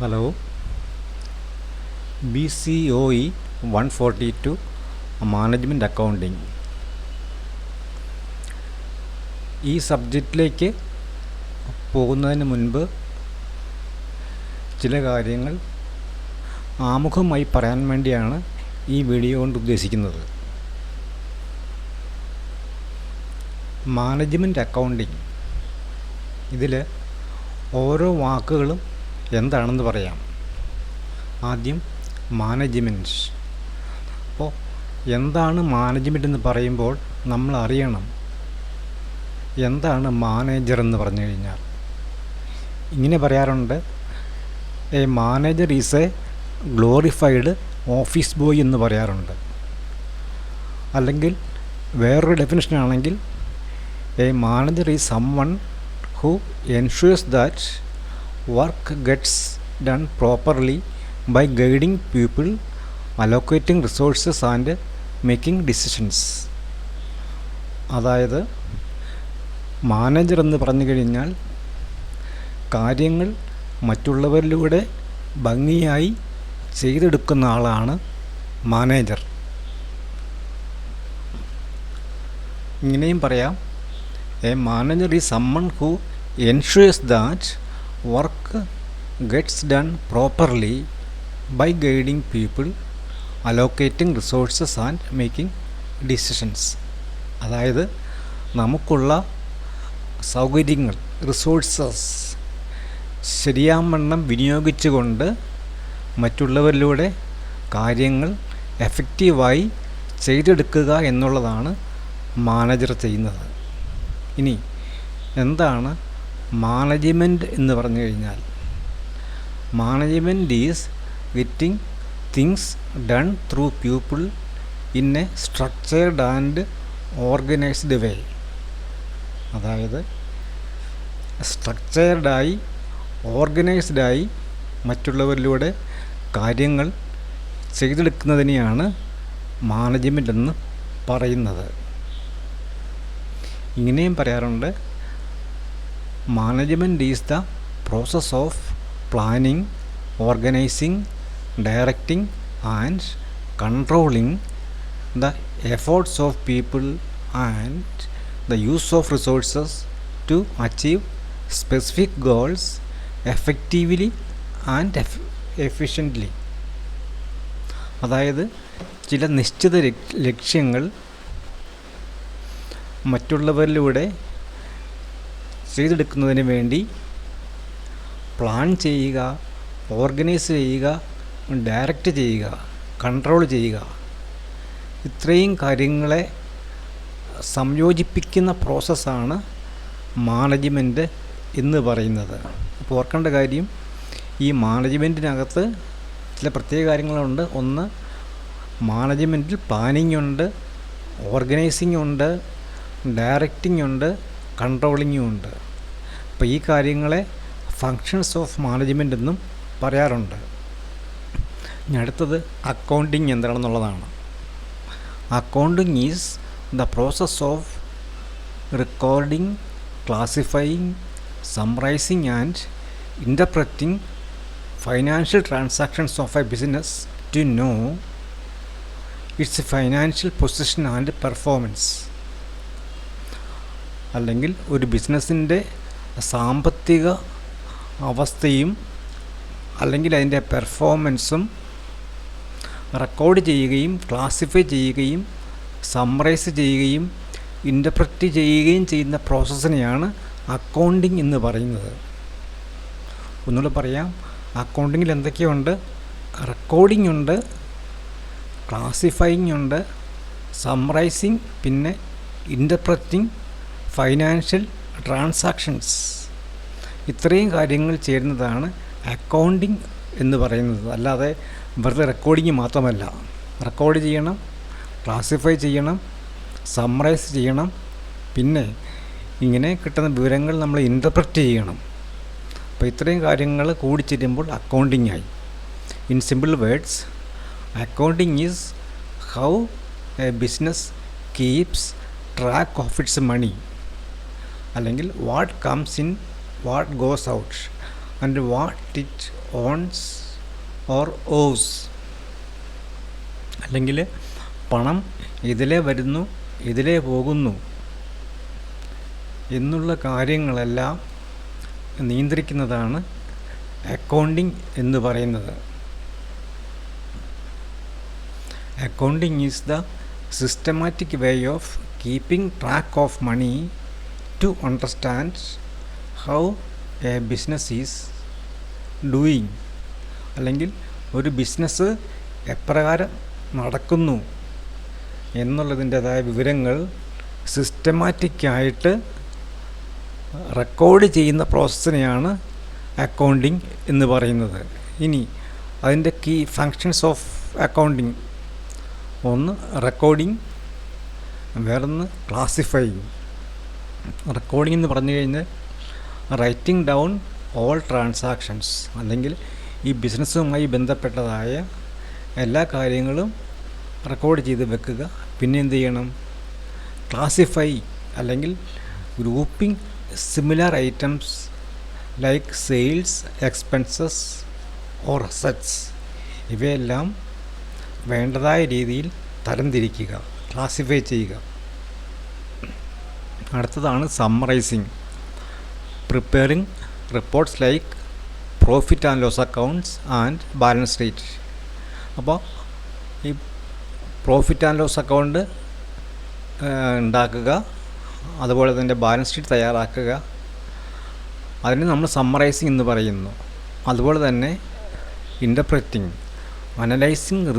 Hello. B C O E one forty two management accounting ഈ സബ്ജക്റ്റിലേക്ക് പോകുന്നതിന് മുൻപ് ചില കാര്യങ്ങൾ ആമുഖമായി പറയാൻ വേണ്ടിയാണ് ഈ വീഡിയോ കൊണ്ട് ഉദ്ദേശിക്കുന്നത്. മാനേജ്മെന്റ് അക്കൗണ്ടിങ് ഇതിൽ ഓരോ വാക്കുകളും എന്താണെന്ന് പറയാം. ആദ്യം മാനേജ്മെന്റ് അപ്പോൾ എന്താണ് മാനേജ്മെന്റ് എന്ന് പറയുമ്പോൾ നമ്മൾ അറിയണം. എന്താണ് മാനേജർ എന്ന് പറഞ്ഞു കഴിഞ്ഞാൽ? ഇങ്ങനെ പറയാറുണ്ട് a manager is a glorified office boy എന്ന് പറയാറുണ്ട്. അല്ലെങ്കിൽ വേറൊരു ഡെഫിനേഷൻ ആണെങ്കിൽ a manager is someone who ensures that work gets done properly by guiding people allocating resources and making decisions അതായത് മാനേജർ എന്ന് പറഞ്ഞു കഴിഞ്ഞാൽ കാര്യങ്ങൾ മറ്റുള്ളവരിലൂടെ ഭംഗിയായി ചെയ്തെടുക്കുന്ന ആളാണ് മാനേജർ ഇങ്ങനെയും പറയാം. A manager is someone who ensures that work gets done properly by guiding people allocating resources and making decisions അതായത് നമുക്കുള്ള സൗകര്യങ്ങൾ റിസോഴ്സസ് ശരിയാവണ്ണം വിനിയോഗിച്ചുകൊണ്ട് മറ്റുള്ളവരിലൂടെ കാര്യങ്ങൾ എഫക്റ്റീവായി ചെയ്തെടുക്കുക എന്നുള്ളതാണ് മാനേജർ ചെയ്യുന്നത്. ഇനി എന്താണ് മാനേജ്മെന്റ് എന്ന് പറഞ്ഞു കഴിഞ്ഞാൽ management is getting things done through people in a structured and organised way അതായത് സ്ട്രക്ചേർഡായി ഓർഗനൈസ്ഡായി മറ്റുള്ളവരിലൂടെ കാര്യങ്ങൾ ചെയ്തെടുക്കുന്നതിനെയാണ് മാനേജ്മെന്റ് എന്ന് പറയുന്നത്. ഇങ്ങനെയും പറയാറുണ്ട്. Management is the process of planning organising directing and controlling the efforts of people and the use of resources to achieve specific goals effectively and efficiently അതായത് ചില നിശ്ചിത ലക്ഷ്യങ്ങൾ മറ്റുള്ളവരിലൂടെ ചെയ്തെടുക്കുന്നതിന് വേണ്ടി പ്ലാൻ ചെയ്യുക ഓർഗനൈസ് ചെയ്യുക ഡയറക്റ്റ് ചെയ്യുക കൺട്രോൾ ചെയ്യുക. ഇത്രയും കാര്യങ്ങളെ സംയോജിപ്പിക്കുന്ന പ്രോസസ്സാണ് മാനേജ്മെന്റ് എന്ന് പറയുന്നത്. അപ്പോൾ ഓർക്കേണ്ട കാര്യം ഈ മാനേജ്മെന്റിനകത്ത് ചില പ്രത്യേക കാര്യങ്ങളുണ്ട്. ഒന്ന് മാനേജ്മെന്റിൽ പ്ലാനിംഗ് ഉണ്ട് ഓർഗനൈസിങ് ഉണ്ട് ഡയറക്റ്റിംഗ് ഉണ്ട് കൺട്രോളിങ്ങും ഉണ്ട്. അപ്പോൾ ഈ കാര്യങ്ങളെ ഫങ്ഷൻസ് ഓഫ് മാനേജ്മെന്റ് എന്നും പറയാറുണ്ട്. ഇനി അടുത്തത് accounting എന്താണെന്നുള്ളതാണ് accounting is the process of recording classifying summarising and interpreting financial transactions of a business to know its financial position and performance അല്ലെങ്കിൽ ഒരു ബിസിനസ്സിന്റെ സാമ്പത്തിക അവസ്ഥയും അല്ലെങ്കിൽ അതിന്റെ പെർഫോമൻസും റെക്കോർഡ് ചെയ്യുകയും ക്ലാസിഫൈ ചെയ്യുകയും സമ്മറൈസ് ചെയ്യുകയും ഇന്റർപ്രറ്റ് ചെയ്യുകയും ചെയ്യുന്ന പ്രോസസ്സിനെയാണ് അക്കൗണ്ടിങ് എന്ന് പറയുന്നത്. ഒന്നുകൂടെ പറയാം. അക്കൗണ്ടിങ്ങിൽ എന്തൊക്കെയുണ്ട്? റെക്കോർഡിംഗ് ഉണ്ട് ക്ലാസിഫൈങ് ഉണ്ട് സമ്മറൈസിങ് പിന്നെ ഇന്റർപ്രറ്റിംഗ് ഫൈനാൻഷ്യൽ ട്രാൻസാക്ഷൻസ്. ഇത്രയും കാര്യങ്ങൾ ചേരുന്നതാണ് അക്കൗണ്ടിങ് എന്ന് പറയുന്നത്. അല്ലാതെ വെറുതെ റെക്കോർഡിങ് മാത്രമല്ല. റെക്കോർഡ് ചെയ്യണം ക്ലാസിഫൈ ചെയ്യണം സമ്മറൈസ് ചെയ്യണം. പിന്നെ ഇങ്ങനെ കിട്ടുന്ന വിവരങ്ങൾ നമ്മൾ ഇന്റർപ്രറ്റ് ചെയ്യണം. അപ്പോൾ ഇത്രയും കാര്യങ്ങൾ കൂടിച്ചേരുമ്പോൾ അക്കൗണ്ടിങ് ആയി. In simple words accounting is how a business keeps track of its money അല്ലെങ്കിൽ what comes in what goes out and what it owns or owes അല്ലെങ്കിൽ പണം ഇതിലേ വരുന്നു ഇതിലേ പോകുന്നു. എന്നുള്ള കാര്യങ്ങളെല്ലാം നിയന്ത്രിക്കുന്നതാണ് അക്കൗണ്ടിങ് എന്ന് പറയുന്നത്. Accounting is the systematic way of keeping track of money to understand how a business is doing അല്ലെങ്കിൽ ഒരു ബിസിനസ് എപ്രകാരം നടക്കുന്നു എന്നുള്ളതിന്റെതായ വിവരങ്ങൾ സിസ്റ്റമാറ്റിക്കായിട്ട് റെക്കോർഡ് ചെയ്യുന്ന പ്രോസസ്സിനെയാണ് അക്കൗണ്ടിങ് എന്ന് പറയുന്നത്. ഇനി അതിന്റെ കീ ഫങ്ഷൻസ് ഓഫ് അക്കൗണ്ടിങ് ഒന്ന് റെക്കോർഡിങ് വേറൊന്ന് ക്ലാസിഫൈങ് റെക്കോർഡിംഗ് എന്ന് പറഞ്ഞു കഴിഞ്ഞാൽ റൈറ്റിംഗ് ഡൗൺ ഓൾ ട്രാൻസാക്ഷൻസ് അല്ലെങ്കിൽ ഈ ബിസിനസ്സുമായി ബന്ധപ്പെട്ടതായ എല്ലാ കാര്യങ്ങളും റെക്കോർഡ് ചെയ്ത് വെക്കുക. പിന്നെ എന്ത് ചെയ്യണം? ക്ലാസിഫൈ അല്ലെങ്കിൽ grouping similar items like sales expenses or assets ഇവയെല്ലാം വേണ്ടതായ രീതിയിൽ തരംതിരിക്കുക ക്ലാസിഫൈ ചെയ്യുക. അടുത്തതാണ് summarising preparing reports like profit and loss accounts and balance sheet അപ്പോൾ ഈ പ്രോഫിറ്റ് ആൻഡ് ലോസ് അക്കൗണ്ട് ഉണ്ടാക്കുക അതുപോലെ തന്നെ ബാലൻസ് ഷീറ്റ് തയ്യാറാക്കുക. അതിന് നമ്മൾ സമ്മറൈസിങ് എന്ന് പറയുന്നു. അതുപോലെ തന്നെ interpreting analysing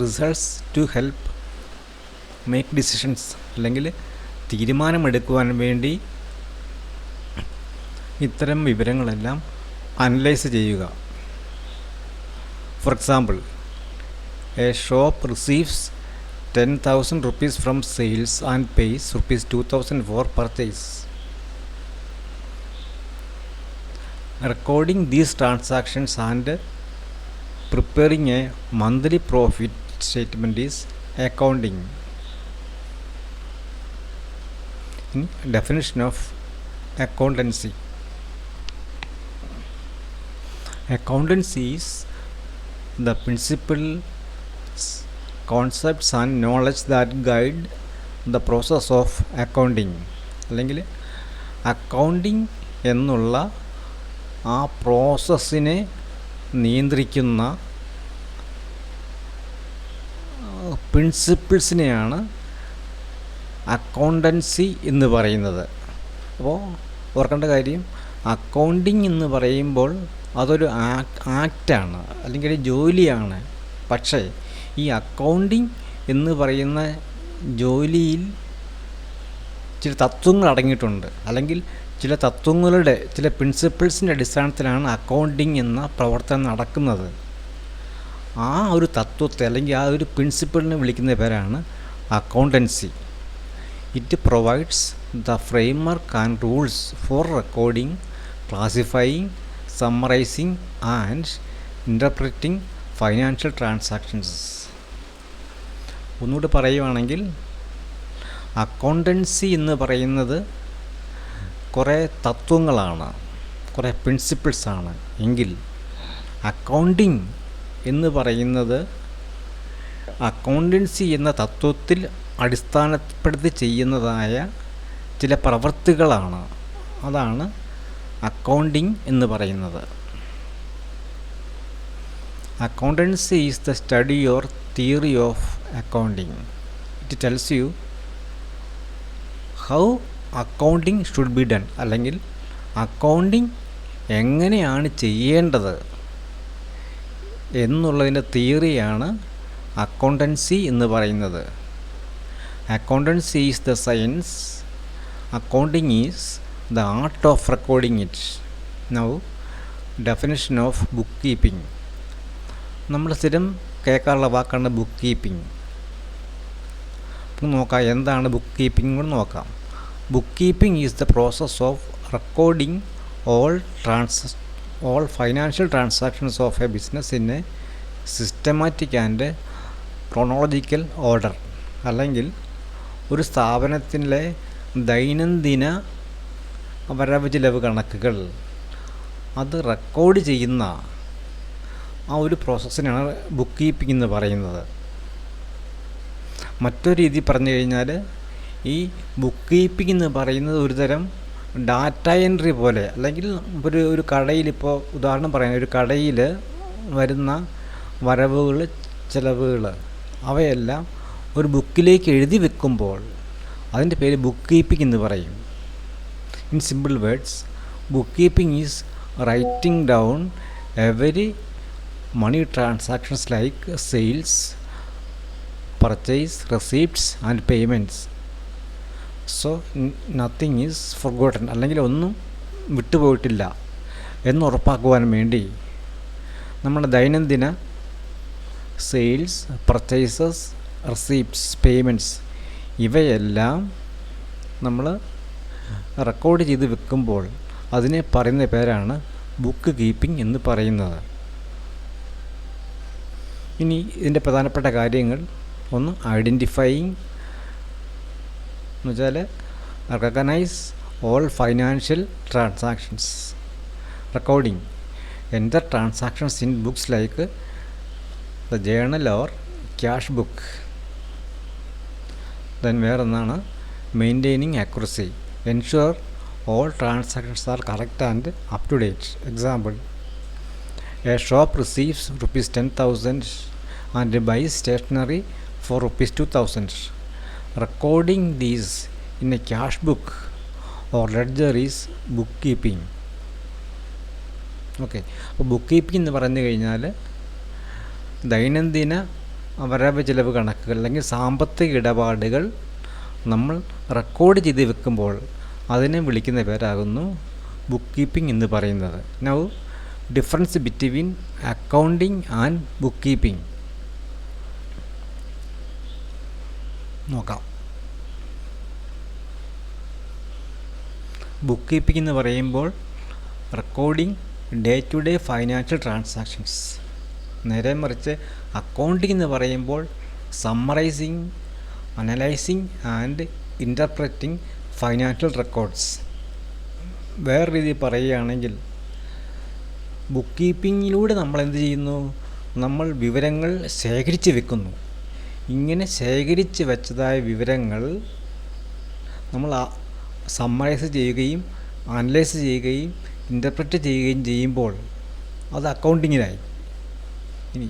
results to help make decisions അല്ലെങ്കിൽ തീരുമാനമെടുക്കുവാൻ വേണ്ടി ഇത്തരം വിവരങ്ങളെല്ലാം അനലൈസ് ചെയ്യുക for example a shop receives ten thousand rupees from sales and pays rupees two thousand for purchase recording these transactions and preparing a monthly profit statement is accounting. Definition of accountancy. Accountancy is the principle concepts and knowledge that guide the process of accounting. അല്ലെങ്കിൽ accounting എന്നുള്ള ആ പ്രോസസ്സിനെ നിയന്ത്രിക്കുന്ന പ്രിൻസിപ്പിൾസിനെയാണ് accountancy എന്ന് പറയുന്നത്. അപ്പോൾ ഓർക്കേണ്ട കാര്യം accounting എന്ന് പറയുമ്പോൾ അതൊരു ആക്റ്റാണ് അല്ലെങ്കിൽ ജോലിയാണ്. പക്ഷേ ഈ അക്കൗണ്ടിങ് എന്ന് പറയുന്ന ജോലിയിൽ ചില തത്വങ്ങൾ അടങ്ങിയിട്ടുണ്ട്. അല്ലെങ്കിൽ ചില തത്വങ്ങളുടെ ചില പ്രിൻസിപ്പിൾസിന്റെ അടിസ്ഥാനത്തിലാണ് അക്കൗണ്ടിങ് എന്ന പ്രവർത്തനം നടക്കുന്നത്. ആ ഒരു തത്വത്തെ അല്ലെങ്കിൽ ആ ഒരു പ്രിൻസിപ്പിളിനെ വിളിക്കുന്ന പേരാണ് accountancy. It provides the framework and rules for recording classifying summarising and interpreting financial transactions ഒന്നുകൂടി പറയുവാണെങ്കിൽ അക്കൗണ്ടൻസി എന്ന് പറയുന്നത് കുറേ തത്വങ്ങളാണ് കുറേ പ്രിൻസിപ്പിൾസാണ് എങ്കിൽ അക്കൗണ്ടിങ് എന്ന് പറയുന്നത് അക്കൗണ്ടൻസി എന്ന തത്വത്തിൽ അടിസ്ഥാനപ്പെടുത്തി ചെയ്യുന്നതായ ചില പ്രവൃത്തികളാണ് അതാണ് അക്കൗണ്ടിങ് എന്ന് പറയുന്നത്. Accountancy is the study or theory of accounting it tells you how accounting should be done അല്ലെങ്കിൽ അക്കൗണ്ടിങ് എങ്ങനെയാണ് ചെയ്യേണ്ടത് എന്നുള്ളതിന്റെ തിയറിയാണ് അക്കൗണ്ടൻസി എന്ന് പറയുന്നത്. Accountancy is the science accounting is the art of recording it now definition of book keeping നമ്മൾ സ്ഥിരം കേൾക്കാറുള്ള വാക്കാണ് ബുക്ക് കീപ്പിംഗ് നോക്കാം എന്താണ് ബുക്ക് കീപ്പിംഗ് കൂടെ നോക്കാം. Book keeping is the process of recording all trans all financial transactions of a business in a systematic and chronological order അല്ലെങ്കിൽ ഒരു സ്ഥാപനത്തിലെ ദൈനംദിന വരവ് ചിലവ് കണക്കുകൾ അത് റെക്കോർഡ് ചെയ്യുന്ന ആ ഒരു പ്രോസസ്സിനാണ് ബുക്ക് കീപ്പിംഗ് എന്ന് പറയുന്നത്. മറ്റൊരു രീതി പറഞ്ഞു കഴിഞ്ഞാൽ ഈ ബുക്ക് കീപ്പിംഗ് എന്ന് പറയുന്നത് ഒരു തരം ഡാറ്റ എൻട്രി പോലെ അല്ലെങ്കിൽ ഒരു ഒരു കടയിൽ ഇപ്പോൾ ഉദാഹരണം പറയാം ഒരു കടയിൽ വരുന്ന വരവുകൾ ചിലവുകൾ അവയെല്ലാം ഒരു ബുക്കിലേക്ക് എഴുതി വെക്കുമ്പോൾ അതിന്റെ പേര് ബുക്ക് കീപ്പിംഗ് എന്ന് പറയും. In simple words book keeping is writing down every money transactions like sales purchase receipts and payments so nothing is forgotten അല്ലെങ്കിൽ ഒന്നും വിട്ടുപോയിട്ടില്ല എന്ന് ഉറപ്പാക്കുവാൻ വേണ്ടി നമ്മുടെ ദൈനംദിന സെയിൽസ് പർച്ചേസസ് റെസീപ്റ്റ്സ് പേയ്മെന്റ്സ് ഇവയെല്ലാം നമ്മൾ റെക്കോർഡ് ചെയ്ത് വെക്കുമ്പോൾ അതിനെ പറയുന്ന പേരാണ് ബുക്ക് കീപ്പിംഗ് എന്ന് പറയുന്നത്. ഇനി ഇതിന്റെ പ്രധാനപ്പെട്ട കാര്യങ്ങൾ ഒന്ന് ഐഡന്റിഫൈയിങ് എന്ന് വെച്ചാൽ recognise all financial transactions recording എന്റെ transactions in books like the journal or cash book then വേറൊന്നാണ് maintaining accuracy. Ensure all transactions are correct and up to date. Example a shop receives rupees ten thousand and buy stationery for rupees two thousand recording these in a cash book or ledger is book keeping okay അപ്പോൾ book keeping എന്ന് പറഞ്ഞു കഴിഞ്ഞാൽ ദൈനംദിന വരവ് ചിലവ് കണക്കുകൾ അല്ലെങ്കിൽ സാമ്പത്തിക ഇടപാടുകൾ നമ്മൾ റെക്കോർഡ് ചെയ്ത് വെക്കുമ്പോൾ അതിനെ വിളിക്കുന്ന പേരാകുന്നു ബുക്ക് കീപ്പിംഗ് എന്ന് പറയുന്നത്. Now difference between accounting and book keeping നോക്കാം. ബുക്ക് കീപ്പിംഗ് എന്ന് പറയുമ്പോൾ recording day to day financial transactions നേരെ മറിച്ച് അക്കൗണ്ടിംഗ് എന്ന് പറയുമ്പോൾ summarising analysing and interpreting financial records വേറെ രീതിയിൽ പറയുകയാണെങ്കിൽ ബുക്ക് കീപ്പിങ്ങിലൂടെ നമ്മൾ എന്ത് ചെയ്യുന്നു? നമ്മൾ വിവരങ്ങൾ ശേഖരിച്ച് വെക്കുന്നു. ഇങ്ങനെ ശേഖരിച്ച് വെച്ചതായ വിവരങ്ങൾ നമ്മൾ സമ്മറൈസ് ചെയ്യുകയും അനലൈസ് ചെയ്യുകയും ഇന്റർപ്രറ്റ് ചെയ്യുകയും ചെയ്യുമ്പോൾ അത് അക്കൗണ്ടിങ്ങിലായി ഇനി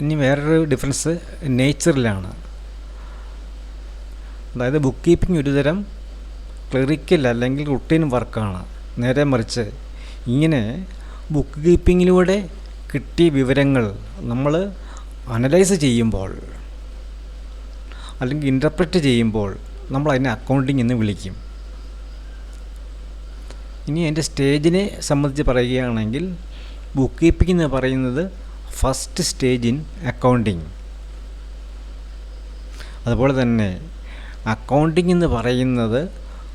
ഇനി വേറൊരു ഡിഫറൻസ് നേച്ചറിലാണ് അതായത് ബുക്ക് കീപ്പിംഗ് ഒരുതരം ക്ലറിക്കൽ അല്ലെങ്കിൽ റുട്ടീൻ വർക്കാണ് നേരെ മറിച്ച് ഇങ്ങനെ ബുക്ക് കീപ്പിങ്ങിലൂടെ കിട്ടിയ വിവരങ്ങൾ നമ്മൾ അനലൈസ് ചെയ്യുമ്പോൾ അല്ലെങ്കിൽ ഇന്റർപ്രറ്റ് ചെയ്യുമ്പോൾ നമ്മൾ അതിനെ അക്കൗണ്ടിങ് എന്ന് വിളിക്കും. ഇനി എന്റെ സ്റ്റേജിനെ സംബന്ധിച്ച് പറയുകയാണെങ്കിൽ ബുക്ക് കീപ്പിംഗ് എന്ന് പറയുന്നത് ഫസ്റ്റ് സ്റ്റേജ് ഇൻ അക്കൗണ്ടിങ്. അതുപോലെ തന്നെ അക്കൗണ്ടിങ് എന്ന് പറയുന്നത്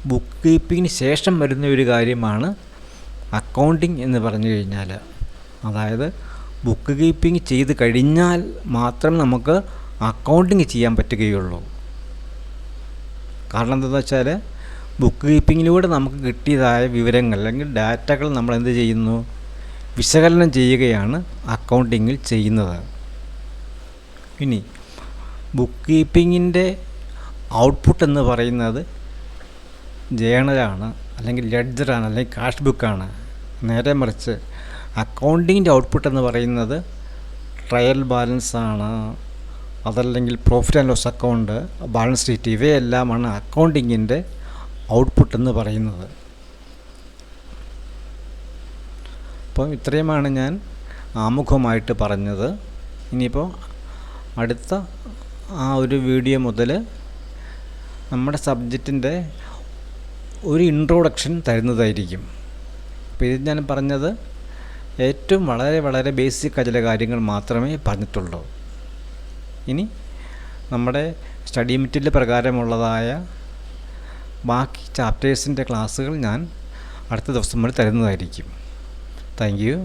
ബുക്ക് കീപ്പിങ്ങിന് ശേഷം വരുന്ന ഒരു കാര്യമാണ് അക്കൗണ്ടിങ് എന്ന് പറഞ്ഞു കഴിഞ്ഞാൽ. അതായത് ബുക്ക് കീപ്പിംഗ് ചെയ്ത് കഴിഞ്ഞാൽ മാത്രം നമുക്ക് അക്കൗണ്ടിങ് ചെയ്യാൻ പറ്റുകയുള്ളൂ. കാരണം എന്താണെന്ന് വെച്ചാൽ ബുക്ക് കീപ്പിങ്ങിലൂടെ നമുക്ക് കിട്ടിയതായ വിവരങ്ങൾ അല്ലെങ്കിൽ ഡാറ്റകൾ നമ്മൾ എന്ത് ചെയ്യുന്നു? വിശകലനം ചെയ്യുകയാണ് അക്കൗണ്ടിങ്ങിൽ ചെയ്യുന്നത്. ഇനി ബുക്ക് കീപ്പിങ്ങിന്റെ ഔട്ട്പുട്ട് എന്ന് പറയുന്നത് ജേണലാണ് അല്ലെങ്കിൽ ലെഡ്ജറാണ് അല്ലെങ്കിൽ കാഷ് ബുക്കാണ്. നേരെ മറിച്ച് അക്കൗണ്ടിങ്ങിന്റെ ഔട്ട്പുട്ട് എന്ന് പറയുന്നത് ട്രയൽ ബാലൻസ് ആണ് അതല്ലെങ്കിൽ profit and loss account balance sheet ഇവയെല്ലാമാണ് അക്കൗണ്ടിങ്ങിന്റെ ഔട്ട്പുട്ട് എന്ന് പറയുന്നത്. അപ്പം ഇത്രയുമാണ് ഞാൻ ആമുഖമായിട്ട് പറഞ്ഞത്. ഇനിയിപ്പോൾ അടുത്ത ആ ഒരു വീഡിയോ മുതൽ നമ്മുടെ സബ്ജക്റ്റിന്റെ ഒരു ഇൻട്രോഡക്ഷൻ തരുന്നതായിരിക്കും. അപ്പോൾ ഇത് ഞാൻ പറഞ്ഞത് ഏറ്റവും വളരെ വളരെ ബേസിക് ചില കാര്യങ്ങൾ മാത്രമേ പറഞ്ഞിട്ടുള്ളൂ. ഇനി നമ്മുടെ സ്റ്റഡി മെറ്റീരിയൽ പ്രകാരമുള്ളതായ ബാക്കി ചാപ്റ്റേഴ്സിന്റെ ക്ലാസ്സുകൾ ഞാൻ അടുത്ത ദിവസം വരെ തരുന്നതായിരിക്കും. Thank you